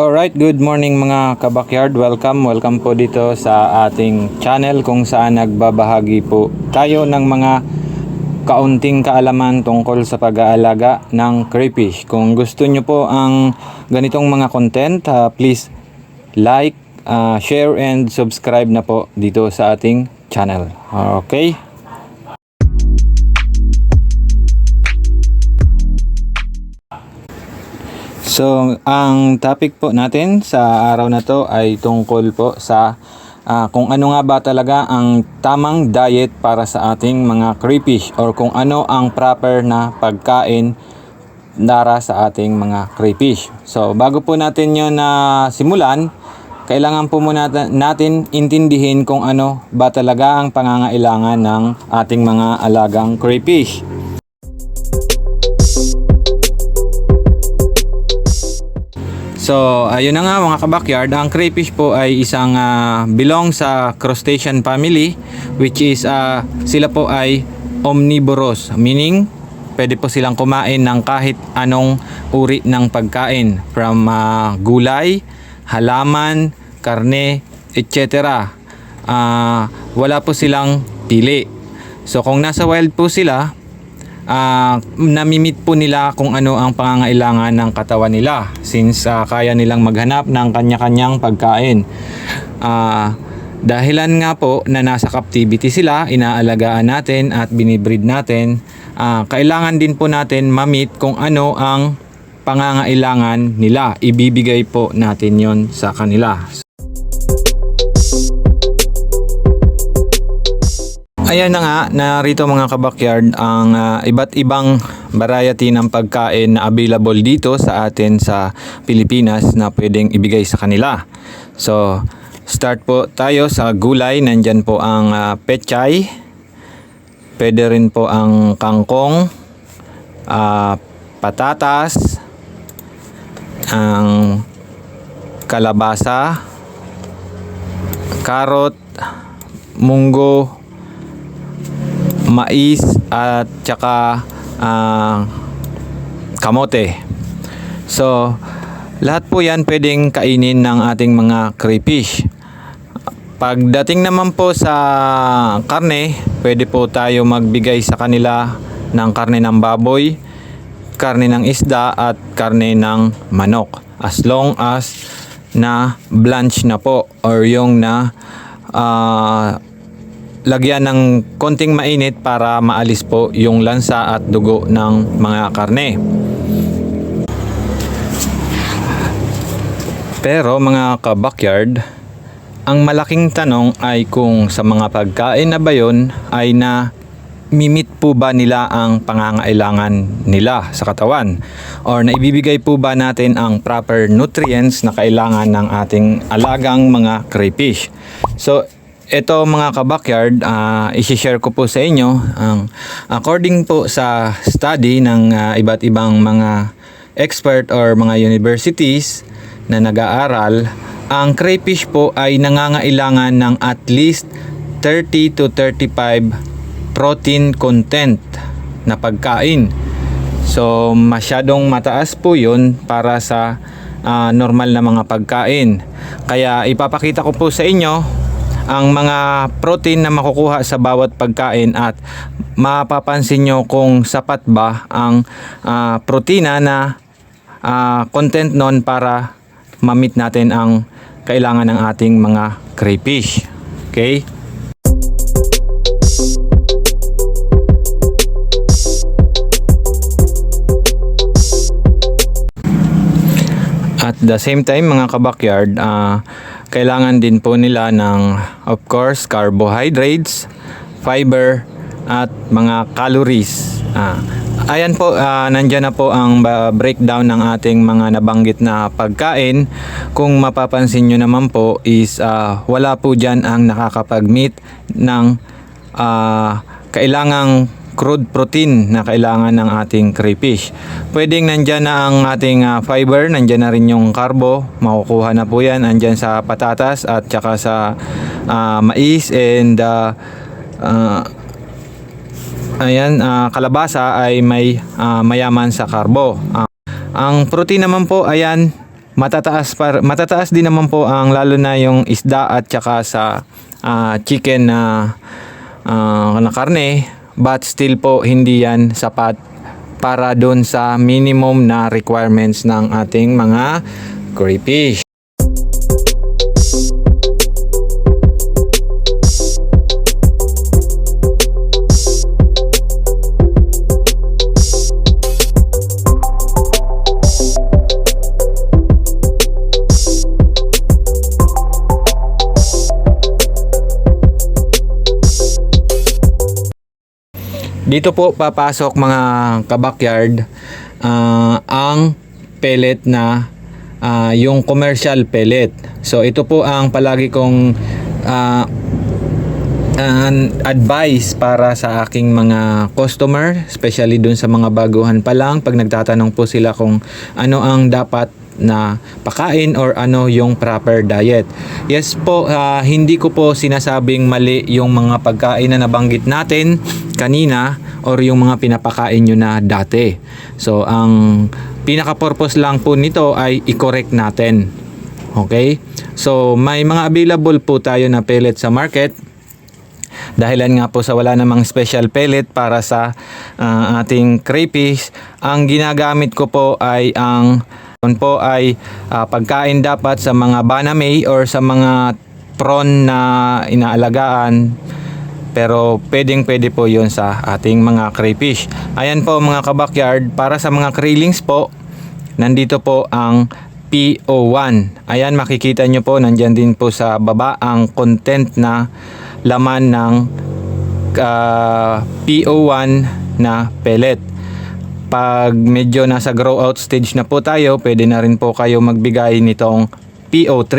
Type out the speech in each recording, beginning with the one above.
Alright, good morning mga kabakyard. Welcome, welcome po dito sa ating channel kung saan nagbabahagi po tayo ng mga kaunting kaalaman tungkol sa pag-aalaga ng crayfish. Kung gusto nyo po ang ganitong mga content, ah, please like, ah, share, and subscribe na po dito sa ating channel. Okay? So, ang topic po natin sa araw na to ay tungkol po sa ah, kung ano nga ba talaga ang tamang diet para sa ating mga crayfish or kung ano ang proper na pagkain para sa ating mga crayfish. So, bago po natin yon na simulan, kailangan po muna nat- natin intindihin kung ano ba talaga ang pangangailangan ng ating mga alagang crayfish. So, ayun na nga mga kabakyard, ang crayfish po ay isang ah, belong sa crustacean family which is ah, sila po ay omnivorous, meaning pwede po silang kumain ng kahit anong uri ng pagkain from ah, gulay, halaman, karne, etc. Ah, wala po silang pili. So kung nasa wild po sila, ah namimit po nila kung ano ang pangangailangan ng katawan nila since ah, kaya nilang maghanap ng kanya-kanyang pagkain. Ah, dahilan nga po na nasa captivity sila, inaalagaan natin at binibreed natin, ah, kailangan din po natin mamit kung ano ang pangangailangan nila. Ibibigay po natin yon sa kanila. Ayan na nga, narito mga kabakyard ang ah, iba't ibang variety ng pagkain na available dito sa atin sa Pilipinas na pwedeng ibigay sa kanila. So, start po tayo sa gulay. Nandyan po ang ah, pechay. Pwede rin po ang kangkong, ah, patatas, ang kalabasa, karot, munggo, mais at tsaka ah, kamote. So, lahat po yan pwedeng kainin ng ating mga crayfish. Pagdating naman po sa karne, pwede po tayo magbigay sa kanila ng karne ng baboy, karne ng isda at karne ng manok. As long as na blanch na po or yung na ah, lagyan ng konting mainit para maalis po yung lansa at dugo ng mga karne. Pero mga ka-backyard, ang malaking tanong ay kung sa mga pagkain na ba yun ay na mimit po ba nila ang pangangailangan nila sa katawan or naibibigay po ba natin ang proper nutrients na kailangan ng ating alagang mga crayfish. So ito mga kabakyard, uh, isi-share ko po sa inyo ang according po sa study ng ah, iba't ibang mga expert or mga universities na nag-aaral, ang crayfish po ay nangangailangan ng at least 30 to 35 protein content na pagkain. So masyadong mataas po 'yun para sa ah, normal na mga pagkain. Kaya ipapakita ko po sa inyo ang mga protein na makukuha sa bawat pagkain at mapapansin nyo kung sapat ba ang ah, protina na ah, content nun para mamit natin ang kailangan ng ating mga crayfish. Okay? At the same time mga kabakyard, ah, kailangan din po nila ng of course carbohydrates, fiber at mga calories. Ah, ayan po, ah, nandyan na po ang breakdown ng ating mga nabanggit na pagkain. Kung mapapansin nyo naman po is ah, wala po dyan ang nakakapag-meet ng ah, kailangang crude protein na kailangan ng ating crayfish. Pwedeng nandyan na ang ating ah, fiber, nandyan na rin yung carbo, makukuha na po yan, andyan sa patatas at saka sa ah, mais and ah, ah, ayan, ah, kalabasa ay may ah, mayaman sa carbo. Ah, ang protein naman po, ayan, matataas par, matataas din naman po ang lalo na yung isda at saka sa ah, chicken na ah, na karne but still po hindi yan sapat para doon sa minimum na requirements ng ating mga crayfish. Dito po papasok mga kabakyard ah, ang pellet na ah, yung commercial pellet. So ito po ang palagi kong ah, an advice para sa aking mga customer, especially dun sa mga baguhan pa lang pag nagtatanong po sila kung ano ang dapat na pakain or ano yung proper diet. Yes po, ah, hindi ko po sinasabing mali yung mga pagkain na nabanggit natin kanina or yung mga pinapakain nyo na dati. So, ang pinaka-purpose lang po nito ay i-correct natin. Okay? So, may mga available po tayo na pellet sa market dahilan nga po sa wala namang special pellet para sa ah, ating crayfish ang ginagamit ko po ay ang yun po ay ah, pagkain dapat sa mga baname or sa mga prawn na inaalagaan. Pero pwedeng pwede po yun sa ating mga crayfish. Ayan po mga kabakyard para sa mga krillings po nandito po ang PO1 ayan makikita nyo po nandyan din po sa baba ang content na laman ng ah, PO1 na pellet pag medyo nasa grow out stage na po tayo, pwede na rin po kayo magbigay nitong PO3.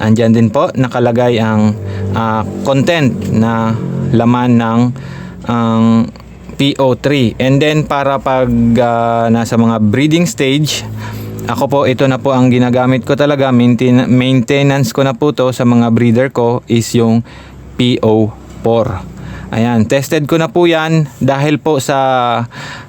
Andyan din po nakalagay ang ah, content na laman ng ang PO3. And then para pag ah, nasa mga breeding stage, ako po ito na po ang ginagamit ko talaga, maintenance ko na po to sa mga breeder ko is yung PO4. Ayan, tested ko na po yan dahil po sa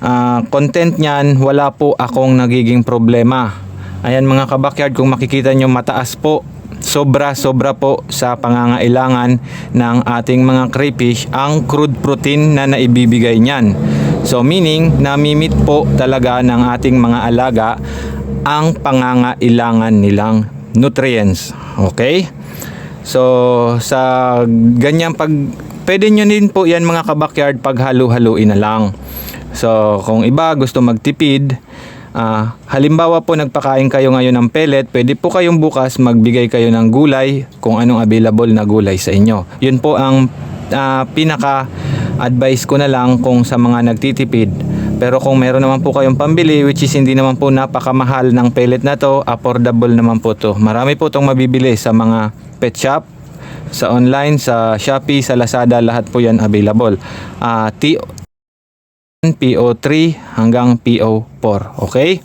ah, content niyan, wala po akong nagiging problema. Ayan mga kabakyard, kung makikita nyo mataas po, sobra sobra po sa pangangailangan ng ating mga crayfish ang crude protein na naibibigay niyan. So meaning, namimit po talaga ng ating mga alaga ang pangangailangan nilang nutrients. Okay? So, sa ganyang pag... Pwede nyo din po yan mga kabakyard pag halu-haluin na lang. So, kung iba gusto magtipid, ah, halimbawa po nagpakain kayo ngayon ng pellet, pwede po kayong bukas magbigay kayo ng gulay kung anong available na gulay sa inyo. Yun po ang ah, pinaka advice ko na lang kung sa mga nagtitipid. Pero kung meron naman po kayong pambili which is hindi naman po napakamahal ng pellet na to, affordable naman po to. Marami po itong mabibili sa mga pet shop, sa online, sa Shopee, sa Lazada, lahat po yan available. Ah, T PO3 hanggang PO4. Okay?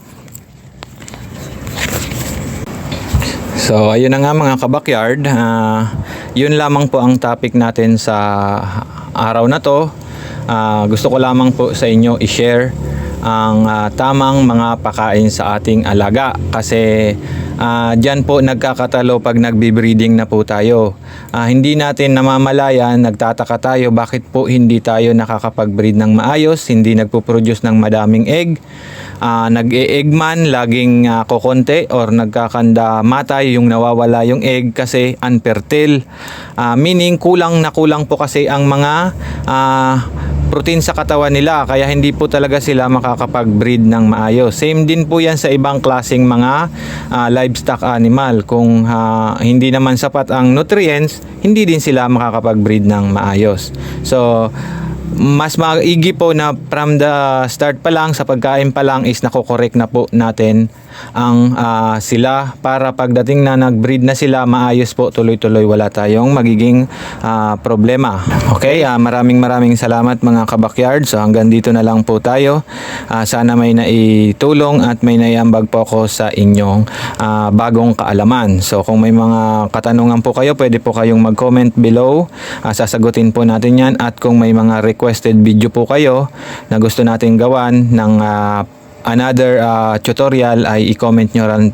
So, ayun na nga mga kabakyard. Ah, yun lamang po ang topic natin sa araw na to. Ah, gusto ko lamang po sa inyo i-share ang ah, tamang mga pakain sa ating alaga kasi ah, dyan po nagkakatalo pag nagbe-breeding na po tayo. Ah, hindi natin namamalayan, nagtataka tayo bakit po hindi tayo nakakapag-breed ng maayos, hindi nagpo-produce ng madaming egg. Ah, nag-e-egg man, laging ah, kokonte or nagkakanda matay yung nawawala yung egg kasi unfertile. Ah, meaning kulang na kulang po kasi ang mga ah, protein sa katawan nila kaya hindi po talaga sila makakapag-breed ng maayos. Same din po yan sa ibang klaseng mga ah, livestock animal. Kung ah, hindi naman sapat ang nutrients, hindi din sila makakapag-breed ng maayos. So, mas maigi po na from the start pa lang sa pagkain pa lang is nakokorek na po natin ang ah, sila para pagdating na nag-breed na sila maayos po tuloy-tuloy wala tayong magiging ah, problema. Okay, ah, maraming maraming salamat mga kabakyard. So hanggang dito na lang po tayo. Ah, sana may naitulong at may naiambag po ako sa inyong ah, bagong kaalaman. So kung may mga katanungan po kayo, pwede po kayong mag-comment below. Ah, sasagutin po natin yan at kung may mga requested video po kayo na gusto natin gawan ng ah, another ah, tutorial ay i-comment nyo, ran,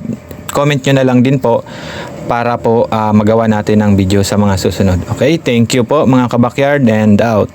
i-comment nyo na lang din po para po ah, magawa natin ang video sa mga susunod. Okay, thank you po mga kabakyard and out.